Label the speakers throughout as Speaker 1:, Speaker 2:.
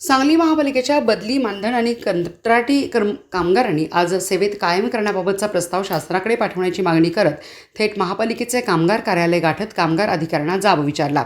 Speaker 1: सांगली महापालिकेच्या बदली मानधन आणि कंत्राटी कर्म कामगारांनी आज सेवेत कायम करण्याबाबतचा प्रस्ताव शासनाकडे पाठवण्याची मागणी करत थेट महापालिकेचे कामगार कार्यालय गाठत कामगार अधिकाऱ्यांना जाब विचारला.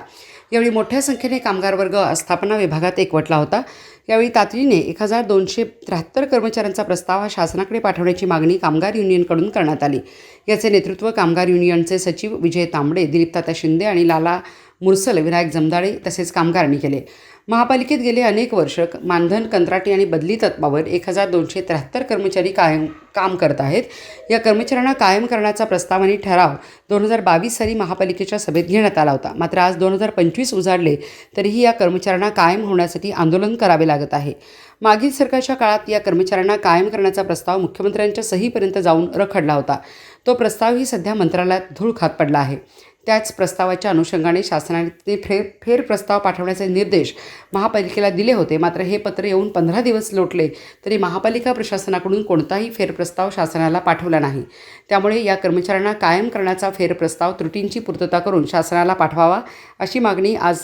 Speaker 1: यावेळी मोठ्या संख्येने कामगार वर्ग आस्थापना विभागात एकवटला होता. यावेळी तातडीने एक हजार दोनशे त्र्याहत्तर कर्मचाऱ्यांचा प्रस्ताव हा शासनाकडे पाठवण्याची मागणी कामगार युनियनकडून करण्यात आली. याचे नेतृत्व कामगार युनियनचे सचिव विजय तांबडे दिलीप तात्या शिंदे आणि लाला मुरसल विनायक जमदाडे तसेच कामगारांनी केले. महापालिकेत गेले अनेक वर्ष मानधन कंत्राटी आणि बदली तत्वावर एक हजार दोनशे त्र्याहत्तर कर्मचारी कायम काम करत आहेत. या कर्मचाऱ्यांना कायम करण्याचा प्रस्ताव आणि ठराव दोन हजार बावीस साली महापालिकेच्या सभेत घेण्यात आला होता. मात्र आज दोन हजार पंचवीस उजाडले तरीही या कर्मचाऱ्यांना कायम होण्यासाठी आंदोलन करावे लागत आहे. मागील सरकारच्या काळात या कर्मचाऱ्यांना कायम करण्याचा प्रस्ताव मुख्यमंत्र्यांच्या सहीपर्यंत जाऊन रखडला होता. तो प्रस्तावही सध्या मंत्रालयात धूळ खात पडला आहे. त्याच प्रस्तावाच्या अनुषंगाने शासनाने फे फेर प्रस्ताव पाठवण्याचे निर्देश महापालिकेला दिले होते. मात्र हे पत्र येऊन पंधरा दिवस लोटले तरी महापालिका प्रशासनाकडून कोणताही फेरप्रस्ताव शासनाला पाठवला नाही. त्यामुळे या कर्मचाऱ्यांना कायम करण्याचा फेरप्रस्ताव त्रुटींची पूर्तता करून शासनाला पाठवावा अशी मागणी आज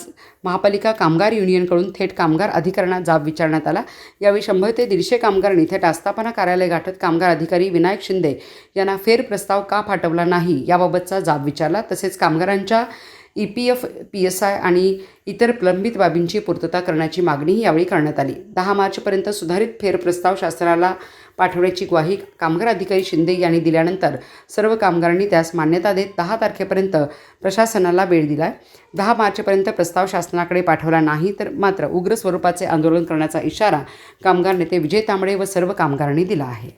Speaker 1: महापालिका कामगार युनियनकडून थेट कामगार अधिकाऱ्यांना जाब विचारण्यात आला. यावेळी शंभर ते दीडशे कामगारांनी थेट आस्थापना कार्यालय गाठत कामगार अधिकारी विनायक शिंदे यांना फेरप्रस्ताव का पाठवला नाही याबाबतचा जाब विचारला. तसेच कामगारांच्या E P F P S I आणि इतर प्रलंबित बाबींची पूर्तता करण्याची मागणीही यावेळी करण्यात आली. दहा मार्चपर्यंत सुधारित फेरप्रस्ताव शासनाला पाठवण्याची ग्वाही कामगार अधिकारी शिंदे यांनी दिल्यानंतर सर्व कामगारांनी त्यास मान्यता देत दहा तारखेपर्यंत प्रशासनाला वेळ दिला दहा मार्चपर्यंत प्रस्ताव शासनाकडे पाठवला नाही तर मात्र उग्र स्वरूपाचे आंदोलन करण्याचा इशारा कामगार नेते विजय तांबडे व सर्व कामगारांनी दिला आहे.